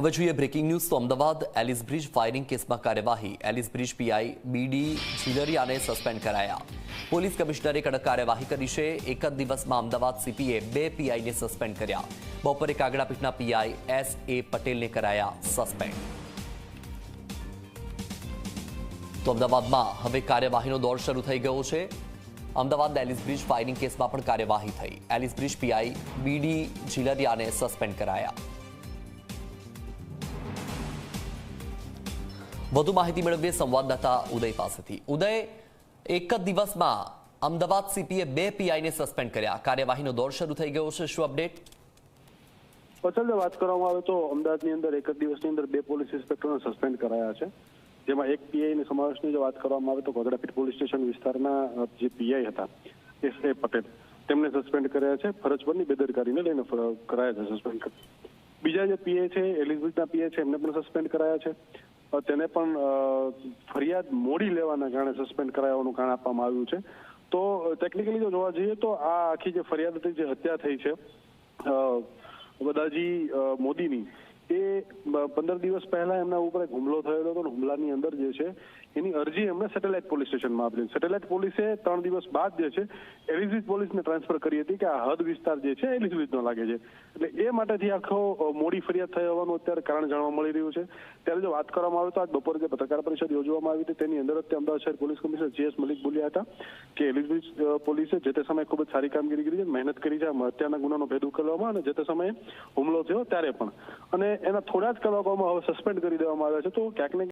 હવે જોઈએ breaking news તો અમદાવાદ એલિસ બ્રિજ ફાયરિંગ કેસમાં કાર્યવાહી. એલિસ બ્રિજ પીઆઈ બીડી ઝીલરિયાને સસ્પેન્ડ કરાયા. પોલીસ કમિશનરે કડક કાર્યવાહી કરી છે. એક જ દિવસમાં અમદાવાદ સીપીએ બે પીઆઈને સસ્પેન્ડ કર્યા. બપોરે કાગડાપીઠના પીઆઈ એસ એ પટેલને કરાયા સસ્પેન્ડ તો અમદાવાદમાં હવે કાર્યવાહીનો દોર શરૂ થઈ ગયો છે. અમદાવાદ એલિસ બ્રિજ ફાયરિંગ કેસમાં પણ કાર્યવાહી થઈ. એલિસ બ્રિજ પીઆઈ બીડી ઝીલરિયાને સસ્પેન્ડ કરાયા. વધુ માહિતી મેળવીએ સંવાદદાતા ઉદય પાસેથી. ઉદય, એક જ દિવસમાં અમદાવાદ સીપીએ બે પીઆઈને સસ્પેન્ડ કર્યા. કાર્યવાહીનો દોર શરૂ થઈ ગયો છે. શું અપડેટ? પછી વાત કરવામાં આવે તો અમદાવાદની અંદર એક જ દિવસની અંદર બે પોલીસ ઇન્સ્પેક્ટરને સસ્પેન્ડ કરાયા છે. જેમાં એક પીઆઈની સમાવેશની જો વાત કરવામાં આવે તો ગોધડાપીઠ પોલીસ સ્ટેશન વિસ્તારના જે પીઆઈ હતા, એસ એ પટેલ, તેમને સસ્પેન્ડ કર્યા છે. ફરજ પરની બેદરકારીને લઈને કરાયા છે, સસ્પેન્ડ બીજા જે પીએ છે, એલિઝબેથના પીએ છે, એમને પણ સસ્પેન્ડ કરાયા છે. તેને પણ ફરિયાદ મોડી લેવાના કારણે સસ્પેન્ડ કરાવવાનું કારણ આપવામાં આવ્યું છે. તો ટેકનિકલી જો જોવા જઈએ તો આ આખી જે ફરિયાદ હતી, જે હત્યા થઈ છે બધાજી મોદીની એ પંદર દિવસ પહેલા એમના ઉપર એક હુમલો થયેલો હતો હુમલાની અંદર જે છે, એની અરજી એમણે સેટેલાઇટ પોલીસ સ્ટેશનમાં આપી સેટેલાઇટ પોલીસે ત્રણ દિવસ બાદ જે છે એલિઝિટ પોલીસને ટ્રાન્સફર કરી હતી કે આ હદ વિસ્તાર જે છે એલિઝબેથનો લાગે છે. એટલે એ માટેથી આખો મોડી ફરિયાદ થઈ હોવાનું અત્યારે કારણ જાણવા મળી રહ્યું છે. ત્યારે જો વાત કરવામાં આવે તો આજ બપોરે જે પત્રકાર પરિષદ યોજવામાં આવી હતી, તેની અંદર તે અમદાવાદ શહેર પોલીસ કમિશનર જીએસ મલિક બોલ્યા હતા કે એલિઝબેથ પોલીસે જે તે સમયે ખૂબ જ સારી કામગીરી કરી છે, મહેનત કરી છે હત્યાના ગુનાનો ભેદ ઉકેલવામાં અને જે તે સમયે હુમલો થયો ત્યારે પણ. અને એના થોડા જ કલાકોમાં હવે સસ્પેન્ડ કરી દેવામાં આવ્યા છે. તો ક્યાંક ને